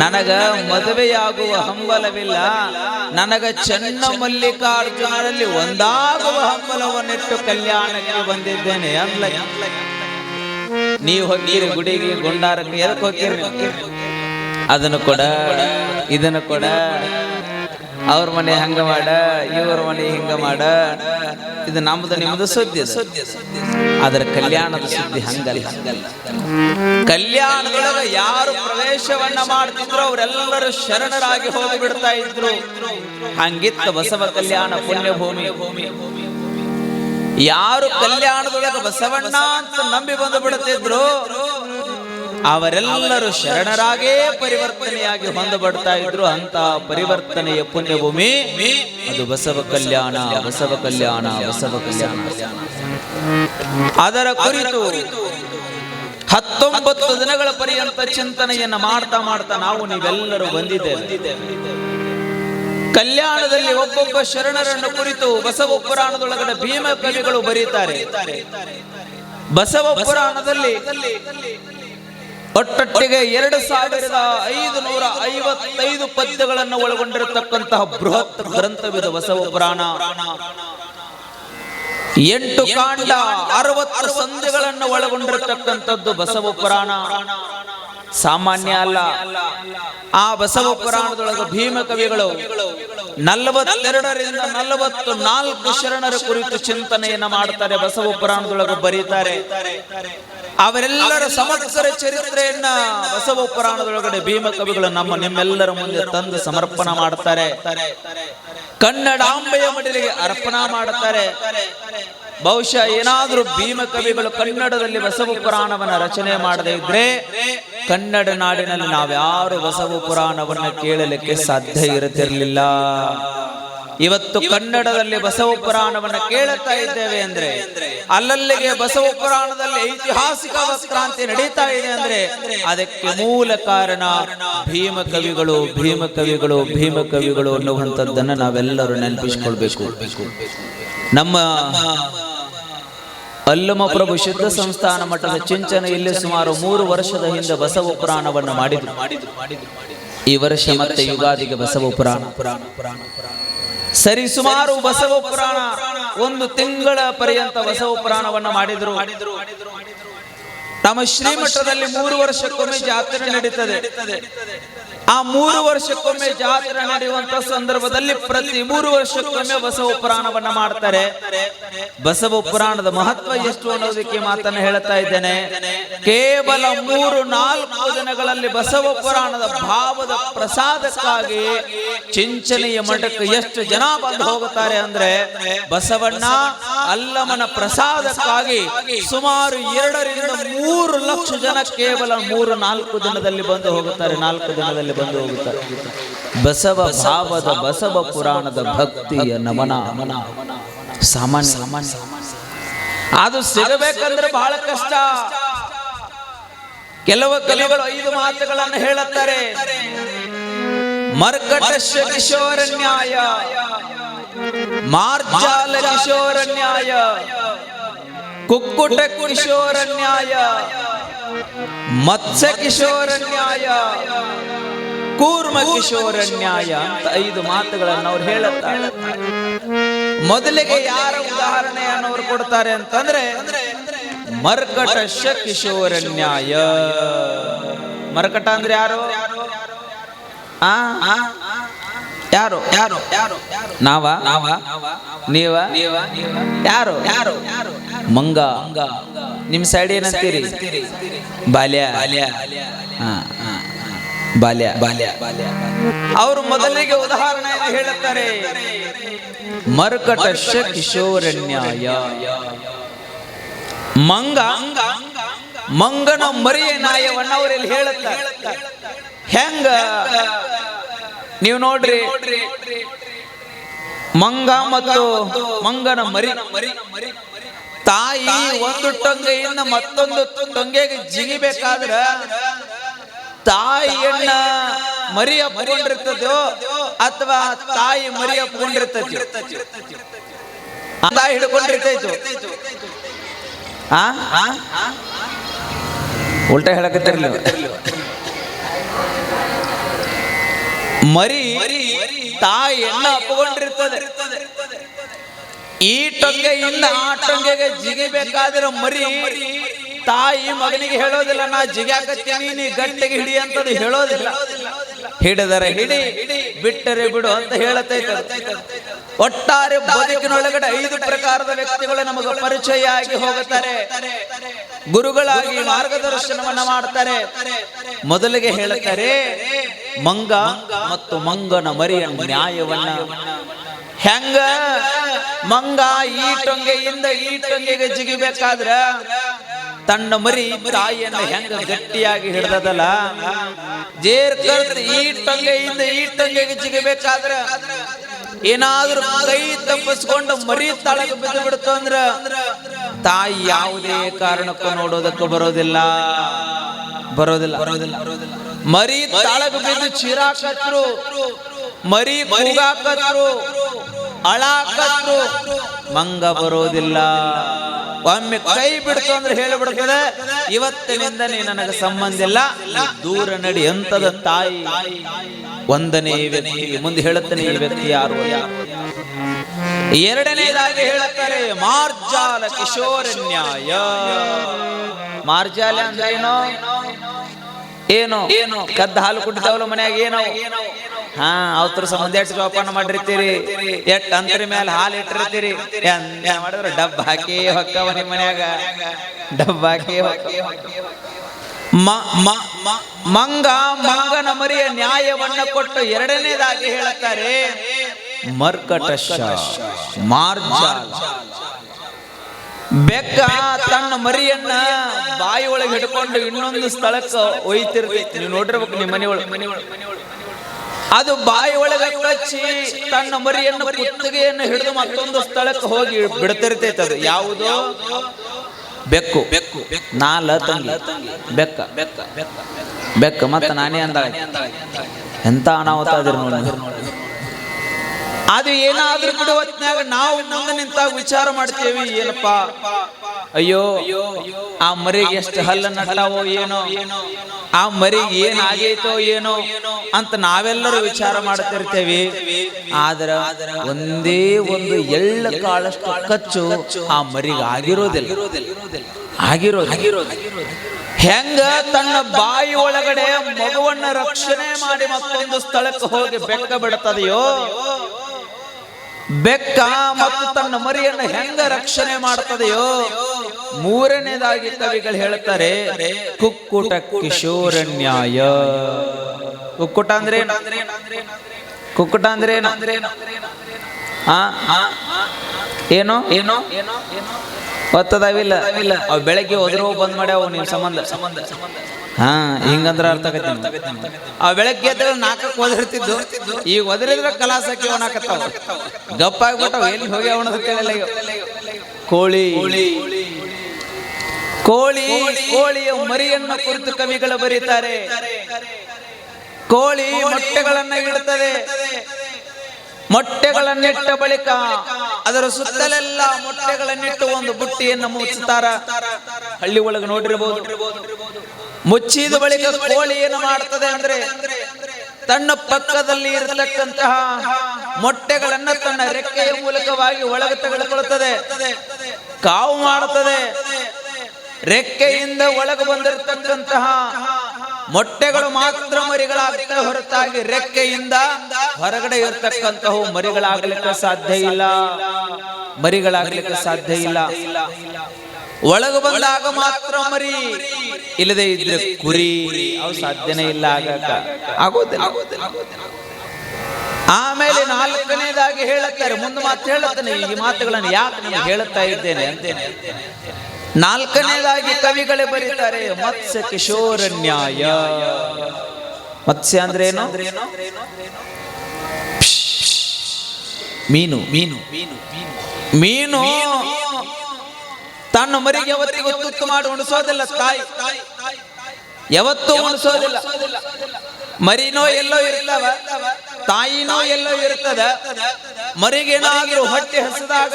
ನನಗ ಮದುವೆಯಾಗುವ ಹಂಬಲವಿಲ್ಲ. ನನಗ ಚೆನ್ನ ಮಲ್ಲಿಕಾರ್ಜುನರಲ್ಲಿ ಒಂದಾಗುವ ಹಂಬಲವನ್ನಿಟ್ಟು ಕಲ್ಯಾಣಕ್ಕೆ ಬಂದಿದ್ದೇನೆ ಅಲ್ಲ ನೀವು ಹೋಗಿರಿ ಗುಡಿಗೆ, ಗುಂಡಾರಕ್ಕೆ ಎದಕ್ಕೆ ಹೋಗಿರಿ ಅದನ್ನು ಕೊಡ, ಇದನ್ನು ಕೊಡ. ಅವ್ರ ಮನೆ ಹಂಗ ಮಾಡ, ಇವ್ರ ಮನೆ ಹಿಂಗ ಮಾಡ. ಇದು ನಮ್ದು, ನಿಮ್ದು ಸುದ್ದಿ ಅದು. ಆದ್ರೆ ಕಲ್ಯಾಣದ ಸುದ್ದಿ ಹಂಗಲ್ಲ. ಕಲ್ಯಾಣದೊಳಗ ಯಾರು ಪ್ರವೇಶವನ್ನ ಮಾಡ್ತಿದ್ರು, ಅವರೆಲ್ಲರೂ ಶರಣರಾಗಿ ಹೋಗಿ ಬಿಡ್ತಾ ಇದ್ರು. ಹಂಗಿತ್ತ ಬಸವ ಕಲ್ಯಾಣ ಪುಣ್ಯ ಭೂಮಿ ಯಾರು ಕಲ್ಯಾಣದೊಳಗ ಬಸವಣ್ಣ ಅಂತ ನಂಬಿ ಬಂದು ಬಿಡುತ್ತಿದ್ರು ಅವರೆಲ್ಲರೂ ಶರಣರಾಗೇ ಪರಿವರ್ತನೆಯಾಗಿ ಹೊಂದ ಬಡ್ತಾ ಇದ್ರು ಅಂತ ಪರಿವರ್ತನೆಯ ಪುಣ್ಯಭೂಮಿ. ಅದು ಬಸವ ಕಲ್ಯಾಣ ಬಸವ ಕಲ್ಯಾಣ ಬಸವ ಕಲ್ಯಾಣ. ಅದರ ಕುರಿತು ಹತ್ತೊಂಬತ್ತು ದಿನಗಳ ಪರ್ಯಂತ ಚಿಂತನೆಯನ್ನ ಮಾಡ್ತಾ ಮಾಡ್ತಾ ನಾವು ನೀವೆಲ್ಲರೂ ಬಂದಿದ್ದೇವೆ. ಕಲ್ಯಾಣದಲ್ಲಿ ಒಬ್ಬೊಬ್ಬ ಶರಣರನ್ನು ಕುರಿತು ಬಸವ ಪುರಾಣದೊಳಗಡೆ ಭೀಮ ಕವಿಗಳು ಬರೀತಾರೆ. ಬಸವ ಪುರಾಣದಲ್ಲಿ ಒಟ್ಟೊಟ್ಟಿಗೆ ಎರಡು ಸಾವಿರದ ಐದು ನೂರ ಐವತ್ತೈದು ಪದ್ಯಗಳನ್ನು ಒಳಗೊಂಡಿರತಕ್ಕಂತಹ ಬೃಹತ್ ಗ್ರಂಥವಿದ ಬಸವ ಪುರಾಣ ಎಂಟು ಕಾಂಡ ಅರವತ್ತು ಸಂಧಿಗಳನ್ನು ಒಳಗೊಂಡಿರತಕ್ಕಂಥದ್ದು ಬಸವ ಪುರಾಣ ಸಾಮಾನ್ಯ ಅಲ್ಲ. ಆ ಬಸವ ಪುರಾಣದೊಳಗೆ ಭೀಮ ಕವಿಗಳು ನಲವತ್ತೆರಡರಿಂದ ನಲವತ್ತು ನಾಲ್ಕು ಶರಣರ ಕುರಿತು ಚಿಂತನೆಯನ್ನ ಮಾಡ್ತಾರೆ ಬಸವ ಪುರಾಣದೊಳಗೆ ಬರೀತಾರೆ. ಅವರೆಲ್ಲರ ಸಮಗ್ರ ಚರಿತ್ರೆಯನ್ನ ಬಸವ ಪುರಾಣದೊಳಗಡೆ ಭೀಮ ಕವಿಗಳು ನಮ್ಮ ನಿಮ್ಮೆಲ್ಲರ ಮುಂದೆ ತಂದು ಸಮರ್ಪಣ ಮಾಡ್ತಾರೆ. ಕನ್ನಡಾಂಬೆಯ ಮಡಿಲಿಗೆ ಅರ್ಪಣ ಮಾಡುತ್ತಾರೆ ಬಹುಶಃ ಏನಾದರೂ ಭೀಮ ಕವಿಗಳು ಕನ್ನಡದಲ್ಲಿ ಬಸವ ಪುರಾಣವನ್ನ ರಚನೆ ಮಾಡದೇ ಇದ್ರೆ ಕನ್ನಡ ನಾಡಿನಲ್ಲಿ ನಾವ್ಯಾರು ಬಸವ ಪುರಾಣವನ್ನ ಕೇಳಲಿಕ್ಕೆ ಸಾಧ್ಯ ಇರುತ್ತಿರಲಿಲ್ಲ. ಇವತ್ತು ಕನ್ನಡದಲ್ಲಿ ಬಸವ ಪುರಾಣವನ್ನು ಕೇಳುತ್ತಾ ಇದ್ದೇವೆ ಅಂದ್ರೆ ಅಲ್ಲಲ್ಲಿಗೆ ಬಸವ ಪುರಾಣದಲ್ಲಿ ಐತಿಹಾಸಿಕ ಕ್ರಾಂತಿ ನಡೀತಾ ಇದೆ ಅಂದ್ರೆ ಅದಕ್ಕೆ ಮೂಲ ಕಾರಣ ಭೀಮ ಕವಿಗಳು ಭೀಮ ಕವಿಗಳು ಭೀಮ ಕವಿಗಳು ಅನ್ನುವಂಥದ್ದನ್ನ ನಾವೆಲ್ಲರೂ ನೆನಪಿಸಿಕೊಳ್ಬೇಕು. ನಮ್ಮ ಅಲ್ಲಮ ಪ್ರಭು ಶುದ್ಧ ಸಂಸ್ಥಾನ ಮಠದ ಚಿಂಚನ ಇಲ್ಲಿ ಸುಮಾರು ಮೂರು ವರ್ಷದ ಹಿಂದೆ ಬಸವ ಪುರಾಣವನ್ನು ಮಾಡಿದ್ರು. ಈ ವರ್ಷ ಮತ್ತೆ ಯುಗಾದಿಗೆ ಬಸವ ಪುರಾಣ. ಸರಿ ಸುಮಾರು ಬಸವ ಪುರಾಣ ಒಂದು ತಿಂಗಳ ಪರ್ಯಂತ ಬಸವ ಪುರಾಣವನ್ನು ಮಾಡಿದ್ರು. ನಮ್ಮ ಶ್ರೀಮಠದಲ್ಲಿ ಮೂರು ವರ್ಷಕ್ಕೊಮ್ಮೆ ಜಾತ್ರೆ ನಡೀತದೆ. ಆ ಮೂರು ವರ್ಷಕ್ಕೊಮ್ಮೆ ಜಾತ್ರೆ ನಡೆಯುವಂತ ಸಂದರ್ಭದಲ್ಲಿ ಪ್ರತಿ ಮೂರು ವರ್ಷಕ್ಕೊಮ್ಮೆ ಬಸವ ಪುರಾಣವನ್ನ ಮಾಡ್ತಾರೆ. ಬಸವ ಪುರಾಣದ ಮಹತ್ವ ಎಷ್ಟು ಅನ್ನೋದಕ್ಕೆ ಮಾತನ್ನ ಹೇಳ್ತಾ ಇದ್ದೇನೆ. ಕೇವಲ ಮೂರು, ನಾಲ್ಕು ದಿನಗಳಲ್ಲಿ ಬಸವ ಪುರಾಣದ ಭಾವದ ಪ್ರಸಾದಕ್ಕಾಗಿ ಚಿಂಚನೆಯ ಮಠಕ್ಕೆ ಎಷ್ಟು ಜನ ಬಂದು ಹೋಗುತ್ತಾರೆ ಅಂದ್ರೆ ಬಸವಣ್ಣ ಅಲ್ಲಮನ ಪ್ರಸಾದಕ್ಕಾಗಿ ಸುಮಾರು ಎರಡರಿಂದ ಮೂರು ಲಕ್ಷ ಜನ ಕೇವಲ ಮೂರು, ನಾಲ್ಕು ದಿನದಲ್ಲಿ ಬಂದು ಹೋಗುತ್ತಾರೆ. ನಾಲ್ಕು ದಿನದಲ್ಲಿ ಬಂದು ಬಸವ ಭಾವದ ಬಸವ ಪುರಾಣದ ಭಕ್ತಿಯ ನಮನ. ಸಾಮಾನ್ಯ ಸಾಮಾನ್ಯ. ಅದು ಸಿಗಬೇಕಂದ್ರೆ ಬಹಳ ಕಷ್ಟ. ಕೆಲವು ಕಲಿಗಳು ಐದು ಮಾತುಗಳನ್ನು ಹೇಳುತ್ತಾರೆ. ಮರ್ಕಟ ಕಿಶೋರ ನ್ಯಾಯ ಮಾರ್ಜಾಲ ಕಿಶೋರ ನ್ಯಾಯ ಕುಕ್ಕುಟ ಕಿಶೋರ ನ್ಯಾಯ ಮತ್ಸ್ಯ ಕಿಶೋರ ನ್ಯಾಯ ಕೂರ್ಮ ಕಿಶೋರ ನ್ಯಾಯ ಅಂತ ಐದು ಮಾತುಗಳನ್ನು ಅವ್ರು ಹೇಳುತ್ತಾರೆ. ಮೊದಲಿಗೆ ಯಾರ ಉದಾಹರಣೆಯನ್ನು ಅವ್ರು ಕೊಡ್ತಾರೆ ಅಂತಂದ್ರೆ ಮರ್ಕಟಶ ಕಿಶೋರ ನ್ಯಾಯ. ಮರ್ಕಟ ಅಂದ್ರೆ ಯಾರು? ಆ? ಯಾರು? ಯಾರು ಯಾರು ನಾವ? ನಾವ? ನೀವ ನೀವ ಯಾರು? ಯಾರು ಮಂಗ. ನಿಮ್ ಸೈಡ್ ಏನಂತೀರಿ? ಬಾಲ್ಯ. ಬಾಲ್ಯ. ಬಾಲ್ಯ. ಬಾಲ್ಯ ಅವರು ಮೊದಲಿಗೆ ಉದಾಹರಣೆ ಹೇಳುತ್ತಾರೆ. ಮರ್ಕಟಶ ಕಿಶೋರ ನ್ಯಾಯ ಮಂಗ, ಮಂಗನ ಮರಿಯ ನ್ಯಾಯವನ್ನ ಅವರಲ್ಲಿ ಹೇಳುತ್ತಾರೆ. ಹೆಂಗ? ನೀವು ನೋಡ್ರಿ. ಮಂಗ ಮತ್ತು ಮಂಗನ ಮರಿ. ತಾಯಿ ಒಂದು ಟೊಂಗೆಯಿಂದ ಮತ್ತೊಂದು ಟೊಂಗೆಗೆ ಜಿಗಿಬೇಕಾದ್ರ ತಾಯಿಯನ್ನ ಮರಿ ಅಪ್ಕೊಂಡಿರ್ತದೋ ಅಥವಾ ತಾಯಿ ಮರಿಯ ಅಪ್ಕೊಂಡಿರ್ತೈತಿ ತಾಯಿ ಹಿಡ್ಕೊಂಡಿರ್ತೈತು ಉಲ್ಟಾ ಹೇಳಕತ್ತಿರ್ಲಿ ಮರಿ ತಾಯಿಯನ್ನ ಅಪ್ಪಕೊಂಡಿರ್ತದೆ. ಈ ಟೊಂಗೆಯಿಂದ ಆ ಟೊಂಗೆಗೆ ಜಿಗಿಬೇಕಾದ್ರೆ ಮರಿ ತಾಯಿ ಮಗನಿಗೆ ಹೇಳೋದಿಲ್ಲ, ನಾ ಜಿಗಾಕತ್ತೀನಿ, ನೀ ಗಟ್ಟಿಗೆ ಹಿಡಿ ಅಂತದು ಹೇಳೋದಿಲ್ಲ. ಹಿಡಿದರೆ ಹಿಡಿ, ಬಿಟ್ಟರೆ ಬಿಡು ಅಂತ ಹೇಳತೈತೆ ಒಟ್ಟಾರೆ ಬದುಕಿನೊಳಗಡೆ ಐದು ಪ್ರಕಾರದ ವ್ಯಕ್ತಿಗಳು ನಮಗೆ ಪರಿಚಯ ಆಗಿ ಹೋಗುತ್ತಾರೆ. ಗುರುಗಳಾಗಿ ಮಾರ್ಗದರ್ಶನವನ್ನ ಮಾಡ್ತಾರೆ. ಮೊದಲಿಗೆ ಹೇಳುತ್ತಾರೆ, ಮಂಗ ಮತ್ತು ಮಂಗನ ಮರಿಯ ನ್ಯಾಯವನ್ನ. ಹೆಂಗ? ಮಂಗ, ಈ ಟೊಂಗೆಯಿಂದ ಈ ಟೊಂಗೆಗೆ ಜಿಗಿಬೇಕಾದ್ರ ತನ್ನ ಮರಿ ತಾಯಿಯನ್ನ ಹೆಂಗ ಗಟ್ಟಿಯಾಗಿ ಹಿಡ್ದದಲ್ಲ? ಜೇರ್ ಕರ್ದು ಈ ಟೊಂಗೆಯಿಂದ ಈ ತಂಗೆಗೆ ಜಿಗಬೇಕಾದ್ರ ಏನಾದ್ರೂ ಕೈ ತಪ್ಪಿಸ್ಕೊಂಡು ಮರಿ ತಳಗ ಬಿದ್ದು ಬಿಡ್ತು ಅಂದ್ರ ತಾಯಿ ಯಾವುದೇ ಕಾರಣಕ್ಕೂ ನೋಡೋದಕ್ಕೂ ಬರೋದಿಲ್ಲ ಬರೋದಿಲ್ಲ. ಬರೋದಿಲ್ಲ. ಮರಿ ತಳಗ ಬಿದ್ದು ಚಿರಾಕತ್ರು, ಮರಿ ಕೂಗಾಕತ್ರು, ಅಳಾಕತ್ರು, ಮಂಗ ಬರೋದಿಲ್ಲ. ಒಮ್ಮೆ ಕೈ ಬಿಡ್ತು ಅಂದ್ರೆ ಹೇಳಿಬಿಡ್ತದೆ ಇವತ್ತಿನಿಂದ ನೀ ನನಗೆ ಸಂಬಂಧ ಇಲ್ಲ. ದೂರ ನಡಿ ಎಂತದ ತಾಯಿ? ಒಂದನೇ ವ್ಯಕ್ತಿ, ಮುಂದೆ ಹೇಳುತ್ತೇನೆ ಈ ವ್ಯಕ್ತಿ ಯಾರು ಎರಡನೇದಾಗಿ ಹೇಳುತ್ತಾರೆ, ಮಾರ್ಜಾಲ ಕಿಶೋರ ನ್ಯಾಯ ಮಾರ್ಜಾಲ ಅಂದ್ರೆ ಏನೋ? ಏನೋ? ಏನು? ಕದ್ದ ಹಾಲು ಕುಡಿತಾವಲ್ಲ ಮನ್ಯಾಗ ಏನೋ? ಹಾ ಅವ್ರ ಸಂಬಂಧ ಎಷ್ಟು ಜೋಪಾನ ಮಾಡಿರ್ತೀರಿ? ಎಟ್ ಅಂತರ ಮೇಲೆ ಹಾಲು ಇಟ್ಟಿರ್ತೀರಿ? ಮಾಡಿದ್ರ ಡಬ್ಬ ಹಾಕಿ ಹೊಕ್ಕವ ನಿಮ್ಮ ಮನ್ಯಾಗ. ಡಬ್ ಹಾಕಿ ಮಂಗ, ಮಂಗನ ಮರಿಯ ನ್ಯಾಯವನ್ನ ಕೊಟ್ಟು ಎರಡನೇದಾಗಿ ಹೇಳುತ್ತಾರೆ ಮರ್ಕಟಶ ಮಾರ್ಜಾಲ. ಬೆಕ್ಕ ತನ್ನ ಮರಿಯನ್ನ ಬಾಯಿ ಒಳಗೆ ಹಿಡ್ಕೊಂಡು ಇನ್ನೊಂದು ಸ್ಥಳಕ್ಕೆ ಒಯ್ತಿರ್ತೈತಿ ನೀವು ನೋಡಿರ್ಬೇಕು ನಿಮ್ಮ ಮನೆ ಒಳಗೆ ಅದು ಬಾಯಿ ಒಳಗೆ ಕಚ್ಚಿ ತನ್ನ ಮರಿಯನ್ನು ಕುತ್ತಿಗೆಯನ್ನು ಹಿಡಿದು ಮತ್ತೊಂದು ಸ್ಥಳಕ್ಕೆ ಹೋಗಿ ಬಿಡ್ತಿರ್ತೈತೆ ಅದು. ಯಾವುದು? ಬೆಕ್ಕು. ಬೆಕ್ಕು ನಾಲ ತಂಗಿ ಬೆಕ್ಕ. ಬೆಕ್ಕ. ಬೆಕ್ಕ. ಮತ್ತೆ ನಾನೇ ಅಂದ ಎಂತ ಅನಾಹುತ ಆದ್ರೆ ನೋಡಿ. ಅದು ಏನಾದ್ರೂ ಕೂಡ ಹೊತ್ನಾಗ ನಾವು ಮುಂದೆ ನಿಂತಾಗ ವಿಚಾರ ಮಾಡ್ತೇವಿ, ಏನಪ್ಪಾ? ಅಯ್ಯೋ, ಆ ಮರಿಗೆ ಎಷ್ಟು ಹಲ್ಲ ನಟವೋ ಏನೋ? ಆ ಮರಿಗೆ ಏನ್ ಆಗೈತೋ ಏನೋ ಅಂತ ನಾವೆಲ್ಲರೂ ವಿಚಾರ ಮಾಡ್ತಿರ್ತೇವಿ. ಆದ್ರ ಒಂದೇ ಒಂದು ಎಳ್ಳ ಕಾಳಷ್ಟು ಕಚ್ಚು ಆ ಮರಿಗೆ ಆಗಿರೋದಿಲ್ಲ. ಆಗಿರೋದು ಹೆಂಗ ತನ್ನ ಬಾಯಿ ಒಳಗಡೆ ಮಗುವನ್ನ ರಕ್ಷಣೆ ಮಾಡಿ ಮತ್ತೊಂದು ಸ್ಥಳಕ್ಕೆ ಹೋಗಿ ಬೆಕ್ಕ ಬಿಡ್ತದೆಯೋ? ಬೆಕ್ಕ ಮತ್ತು ತನ್ನ ಮರಿಯನ್ನು ಹೆಂಗ ರಕ್ಷಣೆ ಮಾಡ್ತದೆಯೋ? ಮೂರನೇದಾಗಿ ಕವಿಗಳು ಹೇಳ್ತಾರೆ, ಕುಕ್ಕುಟ ಕಿಶೋರ ನ್ಯಾಯ ಕುಕ್ಕುಟ ಅಂದ್ರೆ? ಕುಕ್ಕುಟ ಅಂದ್ರೆ ಏನು? ಏನೋ? ಏನು ಏನೋ ಒತ್ತದಾವಿಲ್ಲ ಅವ್ ಬೆಳಗ್ಗೆ ಒದ್ರೋ ಬಂದ್ ಮಾಡ್ಯಾವ ನಿಮ್ ಸಂಬಂಧ ಸಂಬಂಧ. ಹಾ, ಹಿಂಗಂದ್ರ ಅರ್ಥ ಆಗತ್ತೆ ಆ ಬೆಳಗ್ಗೆ ಎದ್ದ ನಾಲ್ಕಕ್ಕೆ ಒದರ್ತಿದ್ದು ಈಗ ಒದರಿದ್ರ ಕಲಾಸಕ್ಕೆ ಒಣಾಕತ್ತಾವ ಗಪ್ಪ ಆಗ್ಬಿಟ್ಟವ, ಎಲ್ಲಿ ಹೋಗಿ ಅವನದ ಕೇಳಲ್ಲ. ಕೋಳಿ. ಕೋಳಿ, ಕೋಳಿಯ ಮರಿಯನ್ನ ಕುರಿತು ಕವಿಗಳು ಬರೀತಾರೆ. ಕೋಳಿ ಮೊಟ್ಟೆಗಳನ್ನ ಇಡುತ್ತದೆ ಮೊಟ್ಟೆಗಳನ್ನಿಟ್ಟ ಬಳಿಕ ಅದರ ಸುತ್ತಲೆಲ್ಲ ಮೊಟ್ಟೆಗಳನ್ನಿಟ್ಟು ಒಂದು ಬುಟ್ಟಿಯನ್ನು ಮುಚ್ಚುತ್ತಾರ. ಹಳ್ಳಿ ಒಳಗೆ ನೋಡಿರಬಹುದು ಮುಚ್ಚಿದ ಬಳಿಕ ಕೋಳಿ ಏನು ಮಾಡ್ತದೆ ಅಂದ್ರೆ ತನ್ನ ಪಕ್ಕದಲ್ಲಿ ಇರತಕ್ಕಂತಹ ಮೊಟ್ಟೆಗಳನ್ನ ತನ್ನ ರೆಕ್ಕೆಯ ಮೂಲಕವಾಗಿ ಒಳಗೆ ತೆಗೆದುಕೊಳ್ಳುತ್ತದೆ ಕಾವು ಮಾಡುತ್ತದೆ ರೆಕ್ಕೆಯಿಂದ ಒಳಗೆ ಬಂದಿರತಕ್ಕಂತಹ ಮೊಟ್ಟೆಗಳು ಮಾತ್ರ ಮರಿಗಳಾಗ್ತವೆ ಹೊರತಾಗಿ ರೆಕ್ಕೆಯಿಂದ ಹೊರಗಡೆ ಇರತಕ್ಕಂತಹ ಮರಿಗಳಾಗಲಿಕ್ಕೆ ಸಾಧ್ಯ ಇಲ್ಲ. ಮರಿಗಳಾಗಲಿಕ್ಕೆ ಸಾಧ್ಯ ಇಲ್ಲ. ಒಳಗೆ ಬಂದಾಗ ಮಾತ್ರ ಮರಿ. ಇಲ್ಲದೆ ಇದ್ರೆ ಕುರಿ. ಅವು ಸಾಧ್ಯನೇ ಇಲ್ಲ ಆಗಕ ಆಗೋದಿಲ್ಲ. ಆಮೇಲೆ ನಾಲ್ಕನೇದಾಗಿ ಹೇಳುತ್ತಾರೆ. ಮುಂದೆ ಮಾತು ಹೇಳುತ್ತೇನೆ. ಈ ಮಾತುಗಳನ್ನು ಯಾಕೆ ನಾನು ಹೇಳುತ್ತಾ ಇದ್ದೇನೆ ಅಂತೇನೆ. ನಾಲ್ಕನೇದಾಗಿ ಕವಿಗಳೇ ಬರೀತಾರೆ, ಮತ್ಸ್ಯ ಕಿಶೋರ ನ್ಯಾಯ ಮತ್ಸ್ಯ ಅಂದ್ರೆ ಏನು ಮೀನು. ಮೀನು. ಮೀನು. ಮೀನು. ತನ್ನ ಮರಿಗೆ ಯಾವತ್ತಿಗೂ ತುತ್ತು ಮಾಡಿ ಉಣಿಸೋದಿಲ್ಲ ತಾಯಿ. ಯಾವತ್ತೂ ಉಣಿಸೋದಿಲ್ಲ. ಮರಿನೋ ಎಲ್ಲೋ ಇರ್ತಾವ, ತಾಯಿನೋ ಎಲ್ಲೋ ಇರ್ತದ ಮರಿಗೇನಾದ್ರೂ ಹೊಟ್ಟೆ ಹಸಿದಾಗ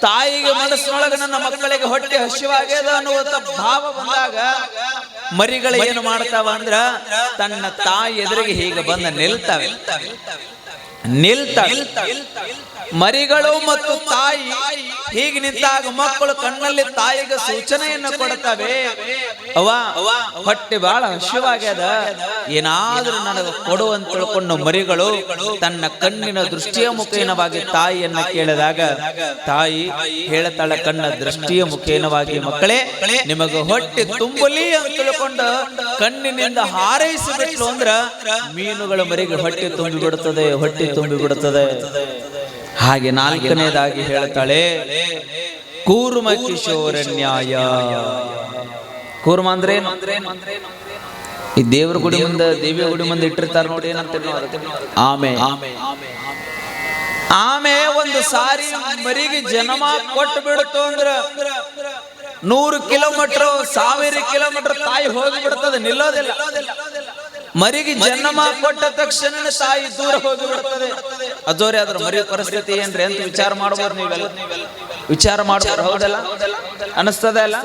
ತಾಯಿಗೆ ಮನಸ್ಸಿನೊಳಗೆ ನನ್ನ ಮಕ್ಕಳಿಗೆ ಹೊಟ್ಟೆ ಹಸಿವಾಗ್ಯದ ಅನ್ನುವಂತ ಭಾವ ಬಂದಾಗ ಮರಿಗಳು ಏನು ಮಾಡ್ತಾವ ಅಂದ್ರ ತನ್ನ ತಾಯಿ ಎದುರಿಗೆ ಹೀಗೆ ಬಂದ ನಿಲ್ತವೆ. ನಿಲ್ತವೆ. ಮರಿಗಳು ಮತ್ತು ತಾಯಿ ಹೀಗೆ ನಿಂತಾಗ ಮಕ್ಕಳು ಕಣ್ಣಲ್ಲಿ ತಾಯಿಗೆ ಸೂಚನೆಯನ್ನು ಕೊಡ್ತವೆ. ಅವ ಹೊಟ್ಟೆ ಬಹಳ ಹಸಿವಾಗ್ಯದ. ಏನಾದ್ರೂ ನನಗೆ ಕೊಡು ಅಂತ ತಿಳ್ಕೊಂಡು ಮರಿಗಳು ತನ್ನ ಕಣ್ಣಿನ ದೃಷ್ಟಿಯ ಮುಖೇನವಾಗಿ ತಾಯಿಯನ್ನ ಕೇಳಿದಾಗ, ತಾಯಿ ಹೇಳ್ತಾಳ ಕಣ್ಣ ದೃಷ್ಟಿಯ ಮುಖೇನವಾಗಿ, ಮಕ್ಕಳೇ, ನಿಮಗೆ ಹೊಟ್ಟೆ ತುಂಬಲಿ ಅಂತ ತಿಳ್ಕೊಂಡು ಕಣ್ಣಿನಿಂದ ಹಾರೈಸಬಿಟ್ಲು ಅಂದ್ರ ಮೀನುಗಳ ಮರಿಗೆ ಹೊಟ್ಟೆ ತುಂಬಿ ಹೊಟ್ಟೆ ತುಂಬಿ ಬಿಡುತ್ತದೆ ಹಾಗೆ ನಾಲ್ಕನೇದಾಗಿ ಹೇಳ್ತಾಳೆ, ಕೂರ್ಮ ಕಿಶೋರ ನ್ಯಾಯ ಕೂರ್ಮ ಅಂದ್ರೆ ಈ ದೇವ್ರ ಗುಡಿ ಮುಂದೆ, ದೇವಿಯ ಗುಡಿ ಮುಂದೆ ಇಟ್ಟಿರ್ತಾರೆ ನೋಡಿ ಏನಂತ ಆಮೆ. ಆಮೆ ಒಂದು ಸಾರಿ ಮರಿಗೆ ಜನ್ಮ ಕೊಟ್ಟು ಬಿಡುತ್ತು ಅಂದ್ರ ನೂರು ಕಿಲೋಮೀಟರ್, ಸಾವಿರ ಕಿಲೋಮೀಟರ್ ತಾಯಿ ಹೋಗಿ ಬಿಡ್ತದೆ ನಿಲ್ಲೋದಿಲ್ಲ. ಮರಿಗೆ ಜನ್ಮ ಕೊಟ್ಟ ತಕ್ಷಣ ತಾಯಿ ದೂರ ಹೋಗಿ ಬಿಡುತ್ತದೆ. ಅಜೋರಿ ಅದ್ರ ಮರಿ ಪರಿಸ್ಥಿತಿ ಏನ್ರಿ ಅಂತ ವಿಚಾರ ಮಾಡಬಹುದು ನೀವೆಲ್ಲ? ವಿಚಾರ ಮಾಡ್ಬೋದು ಹೌದಲ್ಲ? ಅನಿಸ್ತದ ಅಲ್ಲ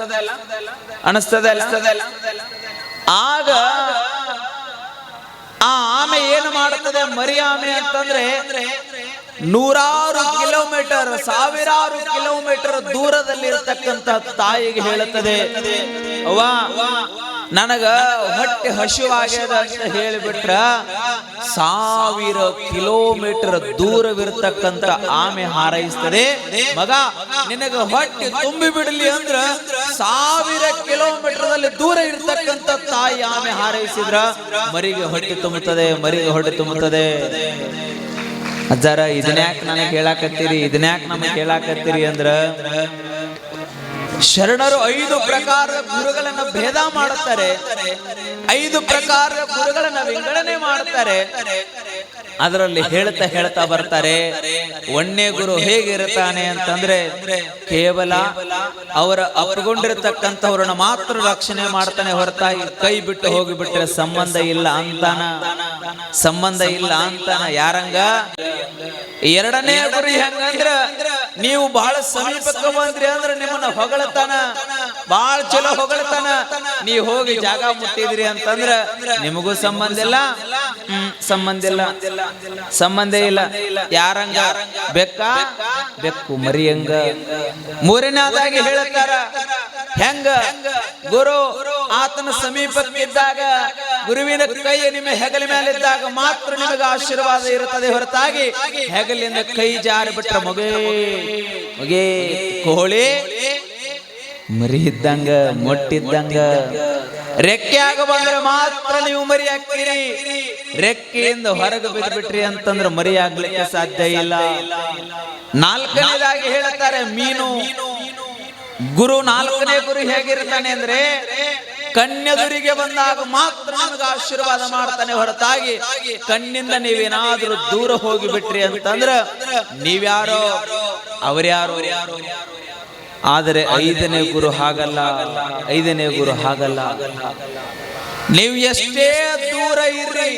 ಅನಿಸ್ತದ ಅಲ್ಲ ಆಗ ಆ ಆಮೆ ಏನು ಮಾಡುತ್ತದೆ ಮರಿ ಆಮೆ ಅಂತಂದ್ರೆ ನೂರಾರು ಕಿಲೋಮೀಟರ್, ಸಾವಿರಾರು ಕಿಲೋಮೀಟರ್ ದೂರದಲ್ಲಿ ಇರತಕ್ಕಂತ ತಾಯಿಗೆ ಹೇಳುತ್ತದೆ, ಅವ್ವಾ, ನನಗ ಹೊಟ್ಟೆ ಹಸಿವಾಗ್ಯದ ಅಂತ ಹೇಳಿಬಿಟ್ರ ಸಾವಿರ ಕಿಲೋಮೀಟರ್ ದೂರವಿರ್ತಕ್ಕಂತ ಆಮೆ ಹಾರೈಸ್ತದೆ. ಮಗ, ನಿನಗ ಹೊಟ್ಟೆ ತುಂಬಿ ಬಿಡಲಿ ಅಂದ್ರ ಸಾವಿರ ಕಿಲೋಮೀಟರ್ ದಲ್ಲಿ ದೂರ ಇರ್ತಕ್ಕಂತ ತಾಯಿ ಆಮೆ ಹಾರೈಸಿದ್ರ ಮರಿಗೆ ಹೊಟ್ಟೆ ತುಂಬುತ್ತದೆ, ಮರಿಗೆ ಹೊಟ್ಟೆ ತುಂಬುತ್ತದೆ. ಅಜ್ಜಾರ, ಇದನ್ಯಾಕ್ ನನಗೆ ಹೇಳಾಕತ್ತೀರಿ? ಇದನ್ಯಾಕ್ ನಮಗೆ ಹೇಳಾಕತ್ತೀರಿ ಅಂದ್ರ, ಶರಣರು ಐದು ಪ್ರಕಾರದ ಗುರುಗಳನ್ನ ಭೇದ ಮಾಡುತ್ತಾರೆ. ಐದು ಪ್ರಕಾರದ ಗುರುಗಳನ್ನ ವಿಂಗಡಣೆ ಮಾಡುತ್ತಾರೆ. ಅದರಲ್ಲಿ ಹೇಳ್ತಾ ಹೇಳ್ತಾ ಬರ್ತಾರೆ, ಒಣ್ಣೆ ಗುರು ಹೇಗಿರುತ್ತಾನೆ ಅಂತಂದ್ರೆ ಕೇವಲ ಅವರ ಅಪ್ಪಿಕೊಂಡಿರತಕ್ಕಂಥವ್ರನ್ನ ಮಾತ್ರ ರಕ್ಷಣೆ ಮಾಡ್ತಾನೆ ಹೊರತಾಗಿ ಕೈ ಬಿಟ್ಟು ಹೋಗಿಬಿಟ್ರೆ ಸಂಬಂಧ ಇಲ್ಲ ಅಂತಾನ? ಸಂಬಂಧ ಇಲ್ಲ ಅಂತಾನ ಯಾರಂಗ? ಎರಡನೇ ಗುರಿ ಹೆಂಗಂದ್ರ, ನೀವು ಬಹಳ ಸಮೀಪಕ್ಕೆ ಬಂದ್ರಿ ಅಂದ್ರೆ ನಿಮ್ಮನ್ನ ಹೊಗಳತಾನ ಬಹಳ ಚಲೋ ಹೊಗಳತಾನ. ನೀ ಹೋಗಿ ಜಾಗ ಮುಟ್ಟಿದ್ರಿ ಅಂತಂದ್ರ ನಿಮಗೂ ಸಂಬಂಧ ಇಲ್ಲ. ಸಂಬಂಧ ಇಲ್ಲ. ಸಂಬಂಧ ಇಲ್ಲ. ಯಾರಂಗ? ಬೆಕ್ಕ? ಬೆಕ್ಕು? ಮರಿಯಂಗ. ಮೂರನೇದಾಗಿ ಹೇಳುತ್ತಾರ ಹೆಂಗ? ಗುರು ಆತನ ಸಮೀಪಕ್ಕಿದ್ದಾಗ ಗುರುವಿನ ಕೈ ನಿಮ್ಮ ಹೆಗಲ ಮೇಲಿದ್ದಾಗ ಮಾತ್ರ ನಿಮಗೆ ಆಶೀರ್ವಾದ ಇರುತ್ತದೆ ಹೊರತಾಗಿ ಹೆಗಲಿಂದ ಕೈ ಜಾರಿ ಬಿಟ್ಟ ಮಗೇ. ಮಗೇ. ಕೋಳಿ ಮರಿ ಇದ್ದಂಗ ಮೊಟ್ಟಿದ್ದಂಗ. ರೆಕ್ಕೆಯಾಗ ಬಂದ್ರೆ ಮಾತ್ರ ನೀವು ಮರಿ ಹಾಕ್ತೀರಿ ರೆಕ್ಕೆಯಿಂದ ಹೊರಗೆ ಬಿದ್ಬಿಟ್ರಿ ಅಂತಂದ್ರೆ ಮರಿ ಆಗ್ಲಿಕ್ಕೆ ಸಾಧ್ಯ ಇಲ್ಲ. ನಾಲ್ಕನೇದಾಗಿ ಹೇಳುತ್ತಾರೆ ಮೀನು. ಗುರು ನಾಲ್ಕನೇ ಗುರು ಹೇಗಿರ್ತಾನೆ ಅಂದ್ರೆ, ಕನ್ಯದುರಿಗೆ ಬಂದಾಗ ಮಾತ್ರ ನಮಗೆ ಆಶೀರ್ವಾದ ಮಾಡ್ತಾನೆ ಹೊರತಾಗಿ, ಕಣ್ಣಿಂದ ನೀವೇನಾದ್ರೂ ದೂರ ಹೋಗಿ ಬಿಟ್ರಿ ಅಂತಂದ್ರ, ನೀವ್ಯಾರೋ, ಅವ್ರ್ಯಾರೋ. ಆದರೆ ಐದನೇ ಗುರು ಹಾಗಲ್ಲ ಐದನೇ ಗುರು ಹಾಗಲ್ಲ. ನೀವು ಎಷ್ಟೇ ದೂರ ಇರ್ರಿ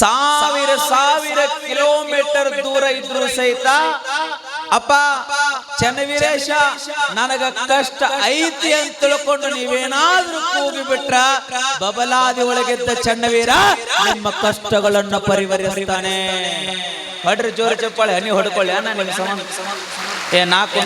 ಸಾವಿರ ಸಾವಿರ ಕಿಲೋಮೀಟರ್ ದೂರ ಇದ್ರು ಸಹಿತ ಅಪ್ಪ ಚನ್ನವೀರೇಶ ನನಗ ಕಷ್ಟ ಐತಿ ಅಂತ ತಿಳ್ಕೊಂಡು ನೀವೇನಾದ್ರೂ ಕೂಗಿ ಬಿಟ್ರ ಬಬಲಾದಿ ಒಳಗಿದ್ದ ಚನ್ನವೀರ ನಿಮ್ಮ ಕಷ್ಟಗಳನ್ನು ಪರಿವರಿಸ್ತಾನೆ ಹೊಡ್ರಿ ಜೋರು ಚಪ್ಪಾಳೆ ಹನಿ ಹೊಡ್ಕೊಳ್ಳಿ ಅಣ್ಣ ನಿಮ್ಮ ಸಮ ಏ ನಾಲ್ಕು